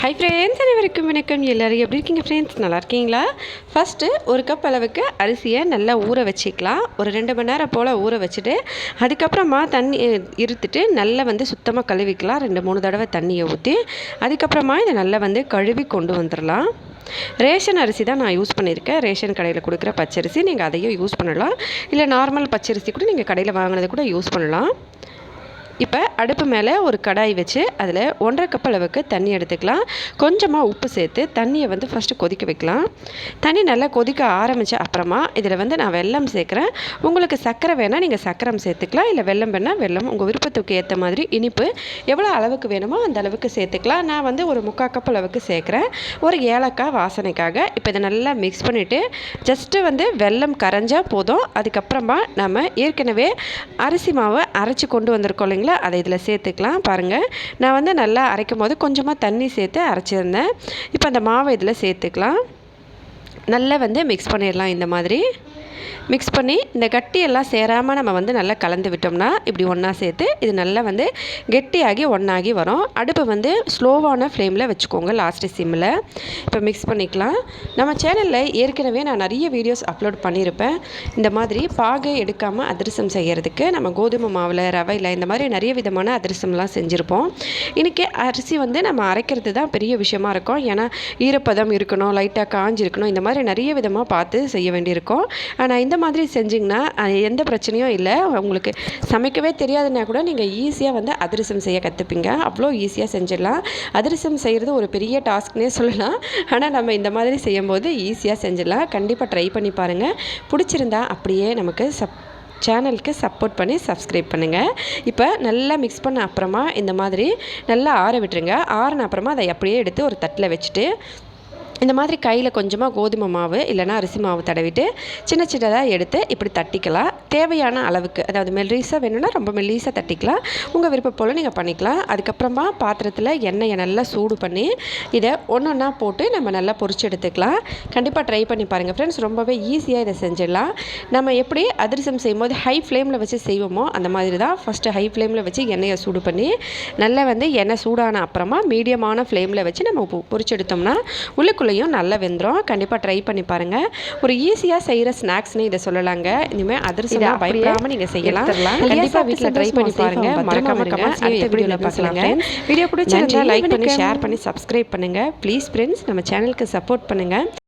Hi friends அனைவருக்கும் வணக்கம். எல்லோரும் எப்படி இருக்கீங்க ஃப்ரெண்ட்ஸ் நல்லா இருக்கீங்களா? ஃபஸ்ட்டு ஒரு கப் அளவுக்கு அரிசியை நல்லா ஊற வச்சுக்கலாம். ஒரு ரெண்டு மணி நேரம் போல் ஊற வச்சுட்டு அதுக்கப்புறமா தண்ணி இருத்துட்டு நல்லா வந்து சுத்தமாக கழுவிக்கலாம். ரெண்டு மூணு தடவை தண்ணியை ஊற்றி அதுக்கப்புறமா இதை நல்லா வந்து கழுவி கொண்டு வந்துடலாம். ரேஷன் அரிசி தான் நான் யூஸ் பண்ணியிருக்கேன். ரேஷன் கடையில் கொடுக்குற பச்சரிசி. நீங்கள் அதையும் யூஸ் பண்ணலாம். இல்லை நார்மல் பச்சரிசி கூட நீங்கள் கடையில் வாங்கினது கூட யூஸ் பண்ணலாம். இப்போ அடுப்பு மேலே ஒரு கடாய் வச்சு அதில் ஒன்றரை கப் அளவுக்கு தண்ணி எடுத்துக்கலாம். கொஞ்சமாக உப்பு சேர்த்து தண்ணியை வந்து ஃபஸ்ட்டு கொதிக்க வைக்கலாம். தண்ணி நல்லா கொதிக்க ஆரம்பித்த அப்புறமா இதில் வந்து நான் வெல்லம் சேர்க்குறேன். உங்களுக்கு சர்க்கரை வேணால் நீங்கள் சர்க்கரம் சேர்த்துக்கலாம். இல்லை வெல்லம் வேணால் வெல்லம். உங்கள் விருப்பத்துக்கு ஏற்ற மாதிரி இனிப்பு எவ்வளோ அளவுக்கு வேணுமோ அந்த அளவுக்கு சேர்த்துக்கலாம். நான் வந்து ஒரு முக்கால் கப் அளவுக்கு சேர்க்குறேன். ஒரு ஏலக்காய் வாசனைக்காக இப்போ இதை நல்லா மிக்ஸ் பண்ணிவிட்டு ஜஸ்ட்டு வந்து வெல்லம் கரைஞ்சால் போதும். அதுக்கப்புறமா நம்ம ஏற்கனவே அரிசி மாவை அரைச்சி கொண்டு வந்திருக்கோம் இல்லைங்களா? இல்லைங்களா அதை இதில் சேர்த்துக்கலாம். பாருங்கள் நான் வந்து நல்லா அரைக்கும் போது கொஞ்சமாக தண்ணி சேர்த்து அரைச்சிருந்தேன். இப்போ அந்த மாவை இதில் சேர்த்துக்கலாம். நல்லா வந்து மிக்ஸ் பண்ணிடலாம் இந்த மாதிரி. மிக்ஸ் பண்ணி இந்த கட்டியெல்லாம் சேராமல் நம்ம வந்து நல்லா கலந்து விட்டோம்னா இப்படி ஒன்றா சேர்த்து இது நல்லா வந்து கெட்டியாகி ஒன்றாகி வரும். அடுப்பை வந்து ஸ்லோவான ஃப்ளேமில் வச்சுக்கோங்க லாஸ்ட்டு சிம்மில் இப்போ மிக்ஸ் பண்ணிக்கலாம். நம்ம சேனலில் ஏற்கனவே நான் நிறைய வீடியோஸ் அப்லோட் பண்ணியிருப்பேன். இந்த மாதிரி பாகை எடுக்காமல் அதிரசம் செய்கிறதுக்கு நம்ம கோதுமை மாவில் ரவையில் இந்த மாதிரி நிறைய விதமான அதிரசம்லாம் செஞ்சுருப்போம். இன்றைக்கி அரிசி வந்து நம்ம அரைக்கிறது தான் பெரிய விஷயமா இருக்கும். ஏன்னா ஈரப்பதம் இருக்கணும் லைட்டாக காஞ்சிருக்கணும் இந்த மாதிரி நிறைய விதமாக பார்த்து செய்ய வேண்டியிருக்கும். ஆனால் இந்த மாதிரி செஞ்சிங்கன்னா எந்த பிரச்சனையும் இல்லை. உங்களுக்கு சமைக்கவே தெரியாதுன்னா கூட நீங்கள் ஈஸியாக வந்து அதிரசம் செய்ய கற்றுப்பீங்க அவ்வளோ ஈஸியாக செஞ்சிடலாம். அதிரசம் செய்கிறது ஒரு பெரிய டாஸ்க்னே சொல்லலாம். ஆனால் நம்ம இந்த மாதிரி செய்யும்போது ஈஸியாக செஞ்சிடலாம். கண்டிப்பாக ட்ரை பண்ணி பாருங்கள் பிடிச்சிருந்தா அப்படியே நமக்கு சப் சேனலுக்கு சப்போர்ட் பண்ணி சப்ஸ்கிரைப் பண்ணுங்கள் இப்போ நல்லா மிக்ஸ் பண்ண அப்புறமா இந்த மாதிரி நல்லா ஆற விட்டுருங்க. ஆறின அப்புறமா அதை அப்படியே எடுத்து ஒரு தட்டில் வச்சுட்டு இந்த மாதிரி கையில் கொஞ்சமாக கோதுமை மாவு இல்லைனா அரிசி மாவு தடவிட்டு சின்ன சின்னதாக எடுத்து இப்படி தட்டிக்கலாம். தேவையான அளவுக்கு அதாவது மெல்லீஸாக வேணும்னா ரொம்ப மெல்லீஸாக தட்டிக்கலாம். உங்கள் விருப்பம் போல் நீங்கள் பண்ணிக்கலாம். அதுக்கப்புறமா பாத்திரத்தில் எண்ணெயை நல்லா சூடு பண்ணி இதை ஒன்று ஒன்றா போட்டு நம்ம நல்லா பொறிச்சு எடுத்துக்கலாம். கண்டிப்பாக ட்ரை பண்ணி பாருங்கள் ஃப்ரெண்ட்ஸ் ரொம்பவே ஈஸியாக இதை செஞ்சிடலாம். நம்ம எப்படி அதிரசம் செய்யும்போது ஹை ஃப்ளேமில் வச்சு செய்வோமோ அந்த மாதிரி தான் ஃபஸ்ட்டு ஹை ஃப்ளேமில் வச்சு எண்ணெயை சூடு பண்ணி நல்லா வந்து எண்ணெய் சூடான அப்புறமா மீடியமான ஃப்ளேமில் வச்சு நம்ம பொறிச்சு எடுத்தோம்னா உள்ளுக்குள்ளேயும் நல்லா வெந்துடும் கண்டிப்பாக ட்ரை பண்ணி பாருங்கள் ஒரு ஈஸியாக செய்கிற ஸ்நாக்ஸ்னு இதை சொல்லலாங்க. இனிமேல் அதிரசம் பயப்படாமல் நீங்கள் செய்யலாம். கண்டிப்பாக வீட்டில் ட்ரை பண்ணி பாருங்கள் மறக்காம கமெண்ட்ஸ் அடுத்த வீடியோவில் பார்க்கலாங்க வீடியோ பிடிச்சிருந்தா லைக் பண்ணி ஷேர் பண்ணி சப்ஸ்கிரைப் பண்ணுங்கள் ப்ளீஸ் ஃப்ரெண்ட்ஸ் நம்ம சேனலுக்கு சப்போர்ட் பண்ணுங்கள்